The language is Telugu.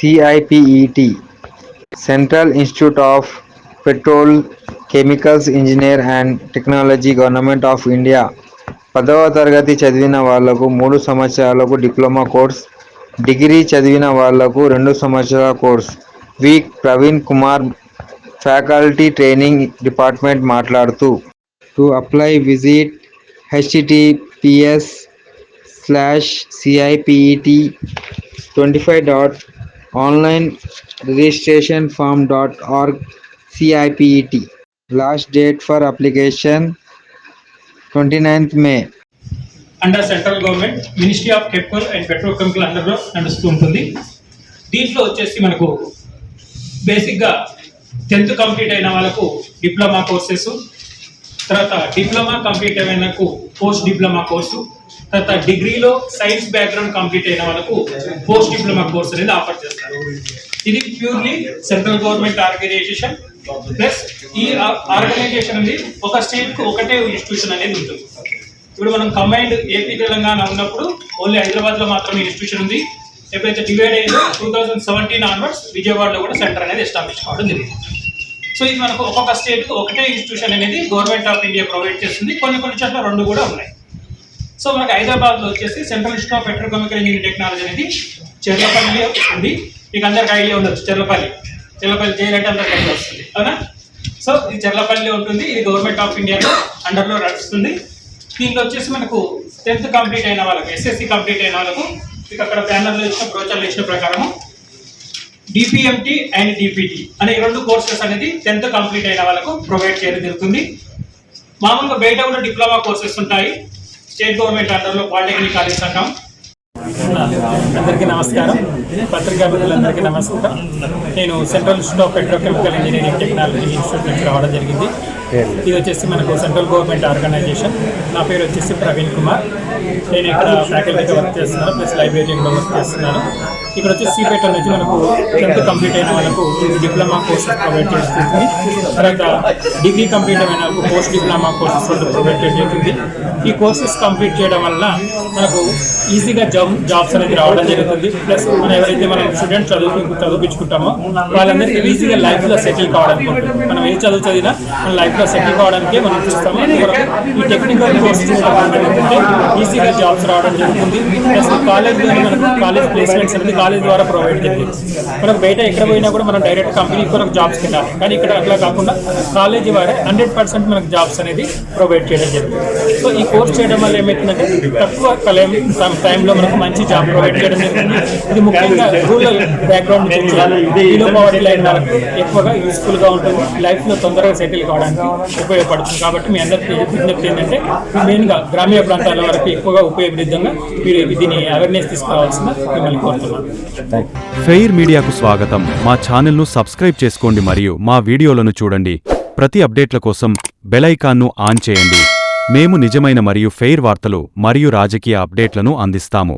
CIPET central institute of petrol chemicals engineer and technology government of India పదవ తరగతి చదివిన వాళ్ళకు మూడు సంవత్సరాలకు డిప్లొమా కోర్స్ డిగ్రీ చదివిన వాళ్ళకు రెండు సంవత్సరాల course. V. Praveen Kumar faculty training department మాట్లాడుతూ to apply visit HTTPS slash CIPET twenty five dot online registration form dot org CIPET last date for application twenty ninth May. Under central government ministry of chemical and petrochemical అండర్లో నడుస్తూ ఉంటుంది. దీంట్లో వచ్చేసి మనకు బేసిక్గా టెన్త్ కంప్లీట్ అయిన వాళ్ళకు డిప్లొమా కోర్సెస్ తర్వాత డిప్లొమా కంప్లీట్ అయిన వాళ్ళకు పోస్ట్ డిప్లొమా కోర్సు తర్వాత డిగ్రీలో సైన్స్ బ్యాక్గ్రౌండ్ కంప్లీట్ అయిన వాళ్ళకు పోస్ట్ డిప్లొమా కోర్స్ అనేది ఆఫర్ చేస్తారు. ఇది purely central government organisation plus ఈ ఆర్గనైజేషన్ అనేది ఒక స్టేట్కు ఒకటే ఇన్స్టిట్యూషన్ అనేది ఉంటుంది. ఇప్పుడు మనం కంబైన్డ్ ఏపీ తెలంగాణ ఉన్నప్పుడు ఓన్లీ హైదరాబాద్లో మాత్రమే ఇన్స్టిట్యూషన్ ఉంది. ఎప్పుడైతే డివైడ్ అయిందో టూ థౌజండ్ సెవెంటీన్ ఆన్వర్డ్స్ విజయవాడలో కూడా సెంటర్ అనేది ఎస్టాబ్లిష్ కావడం జరిగింది. సో ఇది మనకు ఒక్కొక్క స్టేట్ ఒకటే ఇన్స్టిట్యూషన్ అనేది గవర్నమెంట్ ఆఫ్ ఇండియా ప్రొవైడ్ చేస్తుంది. కొన్ని కొన్ని చోట్ల రెండు కూడా ఉన్నాయి. సో మనకి హైదరాబాద్లో వచ్చేసి central institute of petrochemical engineering technology అనేది చెర్లపల్లి ఉంది. మీకు అందరికి ఐడియా ఉండొచ్చు చెర్లపల్లి. చెర్లపల్లి చేయాలంటే అందరికి ఐడియా వస్తుంది అవునా? సో ఇది చెర్లపల్లి ఉంటుంది ఇది గవర్నమెంట్ ఆఫ్ ఇండియాలో అండర్లో నడుస్తుంది. దీంట్లో వచ్చేసి మనకు టెన్త్ కంప్లీట్ అయిన వాళ్ళకు ఎస్ఎస్సి కంప్లీట్ అయిన వాళ్ళకు మీకు అక్కడ బ్యానర్లో ఇచ్చిన బ్రోచర్లో ఇచ్చిన ప్రకారము డిపిఎంటి అండ్ డిపిటి అనే ఈ రెండు కోర్సెస్ అనేది టెన్త్ కంప్లీట్ అయిన వాళ్ళకు ప్రొవైడ్ చేయడం జరుగుతుంది. మామూలుగా బయట కూడా డిప్లొమా కోర్సెస్ ఉంటాయి. స్టేట్ గవర్నమెంట్ అండర్లో పాలిటెక్నిక్ కాలేజ్ సంఘం. అందరికీ నమస్కారం. పత్రికా మిత్రులందరికీ నమస్కారం. నేను central institute of petrochemical engineering technology institute నుంచి రావడం జరిగింది. ఇది వచ్చేసి మనకు సెంట్రల్ గవర్నమెంట్ ఆర్గనైజేషన్. నా పేరు వచ్చేసి ప్రవీణ్ కుమార్. నేను ఇక్కడ ఫ్యాకల్టీగా వర్క్ చేస్తున్నాను ప్లస్ లైబ్రరీలో వర్క్ చేస్తున్నాను. ఇక్కడ వచ్చి సిపేట నుంచి మనకు టెన్త్ కంప్లీట్ అయిన వాళ్ళకు డిప్లొమా కోర్సెస్ ప్రొవైడ్ చేస్తుంది. తర్వాత డిగ్రీ కంప్లీట్ అయిన వాళ్ళకు పోస్ట్ డిప్లొమా కోర్సెస్ ప్రొవైడ్ చేస్తుంది. ఈ కోర్సెస్ కంప్లీట్ చేయడం వల్ల మనకు ఈజీగా జాబ్ జాబ్స్ అనేది రావడం జరుగుతుంది. ప్లస్ మనం ఎవరైతే మనం స్టూడెంట్ చదువు చదివించుకుంటామో వాళ్ళందరికీ ఈజీగా లైఫ్లో సెటిల్ కావడానికి మనం ఏ చదువు చదివినా మన లైఫ్ సెటిల్ కావడానికి మనం చూస్తాము. ఈ టెక్నికల్ కోర్సెస్ కాలేజ్ జాబ్స్ రావడం జరుగుతుంది. ప్లస్ కాలేజ్ మనకు కాలేజ్ ప్లేస్మెంట్స్ అనేది కాలేజ్ ద్వారా ప్రొవైడ్ చేయాలి మనకు బయట ఎక్కడ పోయినా కూడా మనం డైరెక్ట్ కంపెనీ కొరకు జాబ్స్ వెళ్ళాలి కానీ ఇక్కడ అట్లా కాకుండా కాలేజీ వారే హండ్రెడ్ పర్సెంట్ మనకు జాబ్స్ అనేది ప్రొవైడ్ చేయడం జరుగుతుంది సో ఈ కోర్స్ చేయడం వల్ల ఏమవుతుందంటే తక్కువ కలయం టైంలో మనకు మంచి జాబ్ ప్రొవైడ్ చేయడం జరుగుతుంది. ఇది ముఖ్యంగా rural background below poverty line వాళ్ళకు ఎక్కువగా యూస్ఫుల్గా ఉంటుంది. లైఫ్లో తొందరగా సెటిల్ కావడానికి ఉపయోగపడుతుంది. కాబట్టి మీ అందరికీ విజ్ఞప్తి ఏంటంటే మెయిన్గా గ్రామీణ ప్రాంతాల వరకు ఎక్కువగా ఉపయోగపడిద్దంగా మీరు దీని అవేర్నెస్ తీసుకోవాల్సిన మిమ్మల్ని కోరుతున్నాను ఫెయిర్ మీడియాకు స్వాగతం. మా ఛానల్ను సబ్స్క్రైబ్ చేసుకోండి మరియు మా వీడియోలను చూడండి. ప్రతి అప్డేట్ల కోసం బెలైకాన్ను ఆన్ చేయండి. మేము నిజమైన మరియు ఫెయిర్ వార్తలు మరియు రాజకీయ అప్డేట్లను అందిస్తాము.